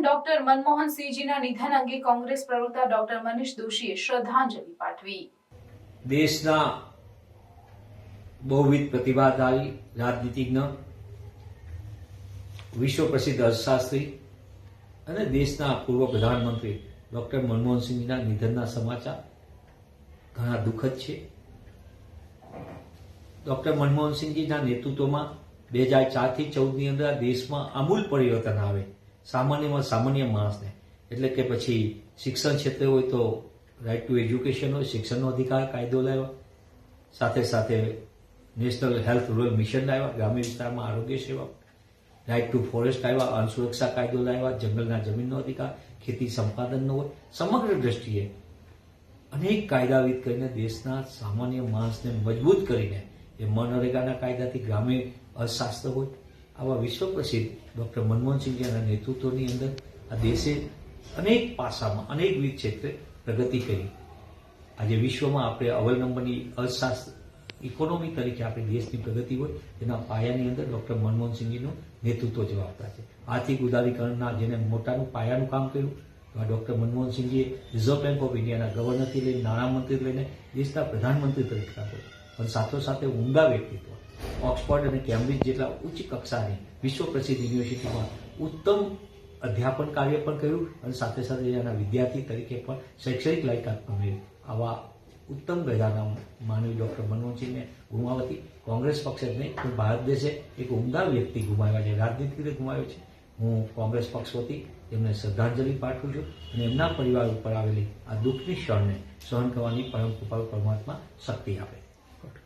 વડાપ્રધાન ડોક્ટર મનમોહનસિંહજીના નિધન અંગે કોંગ્રેસ પ્રવક્તા ડોક્ટર મનીષ દોશીએ શ્રદ્ધાંજલિ પાઠવી. દેશના બહુવિધ પ્રતિભાશાળી રાજનીતિજ્ઞ, વિશ્વ પ્રસિદ્ધ અર્થશાસ્ત્રી અને દેશના પૂર્વ પ્રધાનમંત્રી ડોક્ટર મનમોહનસિંહજીના નિધનના સમાચાર ઘણા દુઃખદ છે. ડોક્ટર મનમોહનસિંહજીના નેતૃત્વમાં બે હજાર ચારથી ચૌદની અંદર દેશમાં આમૂલ પરિવર્તન આવે. સામાન્યમાં સામાન્ય માણસને. એટલે કે પછી શિક્ષણ ક્ષેત્રે હોય તો રાઇટ ટુ એજ્યુકેશન હોય, શિક્ષણનો અધિકાર, કાયદો લાવ્યા. સાથે સાથે નેશનલ હેલ્થ રૂરલ મિશન લાવ્યા ગ્રામ્ય વિસ્તારમાં આરોગ્ય સેવા. રાઇટ ટુ ફોરેસ્ટ આવ્યા અન્ન સુરક્ષા કાયદો લાવ્યા, જંગલના જમીનનો અધિકાર, ખેતી સંપાદનનો હોય. સમગ્ર દ્રષ્ટિએ અનેક કાયદાવિદ કરીને દેશના સામાન્ય માણસને મજબૂત કરીને એ મનરેગાના કાયદાથી ગ્રામીણ અર્થશાસ્ત્ર હોય આવા વિશ્વ પ્રસિદ્ધ ડૉક્ટર મનમોહનસિંહજીના નેતૃત્વની અંદર આ દેશે અનેક પાસામાં અનેકવિધ ક્ષેત્રે પ્રગતિ કરી. આજે વિશ્વમાં આપણે અવ્વલ નંબરની અર્થશાસ્ત્ર, ઇકોનોમી તરીકે આપણે દેશની પ્રગતિ હોય તેના પાયાની અંદર ડૉક્ટર મનમોહનસિંહજીનું નેતૃત્વ જવાબદાર છે. આર્થિક ઉદારીકરણના જેને મોટાનું પાયાનું કામ કર્યું આ ડોક્ટર મનમોહનસિંહજીએ રિઝર્વ બેંક ઓફ ઇન્ડિયાના ગવર્નરથી લઈને નાણામંત્રી લઈને દેશના પ્રધાનમંત્રી તરીકે કામ કર્યું. પણ સાથોસાથે ઊંડા વ્યક્તિત્વ. ઓક્સફર્ડ અને કેમ્બ્રિજ જેટલા ઉચ્ચ કક્ષાની વિશ્વ પ્રસિદ્ધ યુનિવર્સિટીમાં ઉત્તમ અધ્યાપન કાર્ય પણ કર્યું અને સાથે સાથે એના વિદ્યાર્થી તરીકે પણ શૈક્ષણિક લાયકાત મેળવી. આવા ઉત્તમ ગજાના માનવી ડૉક્ટર મનમોહનસિંહને ગુમાવતી કોંગ્રેસ પક્ષે જ નહીં, પણ ભારત દેશે એક ઉમદા વ્યક્તિ ગુમાવ્યા છે રાજનીતિને ગુમાવ્યો છે. હું કોંગ્રેસ પક્ષ વતી એમને શ્રદ્ધાંજલિ પાઠવું છું અને એમના પરિવાર ઉપર આવેલી આ દુઃખની ક્ષણને સહન કરવાની પરમ કૃપા પરમાત્મા શક્તિ આપે.